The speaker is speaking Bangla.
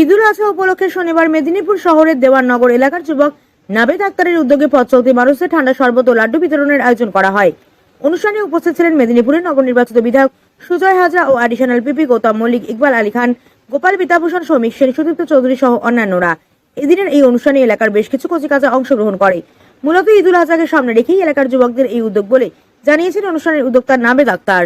ঈদুল আজহা উপলক্ষে শনিবার মেদিনীপুর শহরের দেওয়াননগর এলাকার যুবক নাবেদ আক্তারের উদ্যোগে পথ চলতি মানুষের ঠান্ডা শরবত ও লাড্ডু বিতরণের আয়োজন করা হয়। অনুষ্ঠানে উপস্থিত ছিলেন মেদিনীপুরের নগর নির্বাচিত বিধায়ক সুজয় হাজরা ও অ্যাডিশনাল পিপি গৌতম মল্লিক, ইকবাল আলী খান, গোপাল বিদ্যাভূষণ শ্রমিক সেন, সুদীপ্ত চৌধুরী সহ অন্যান্যরা। এদিনের এই অনুষ্ঠানে এলাকার বেশ কিছু কচিকাজা অংশগ্রহণ করে। মূলত ঈদুল আজহাকে সামনে রেখেই এলাকার যুবকদের এই উদ্যোগ বলে জানিয়েছেন অনুষ্ঠানের উদ্যোক্তা নাবেদ আক্তার।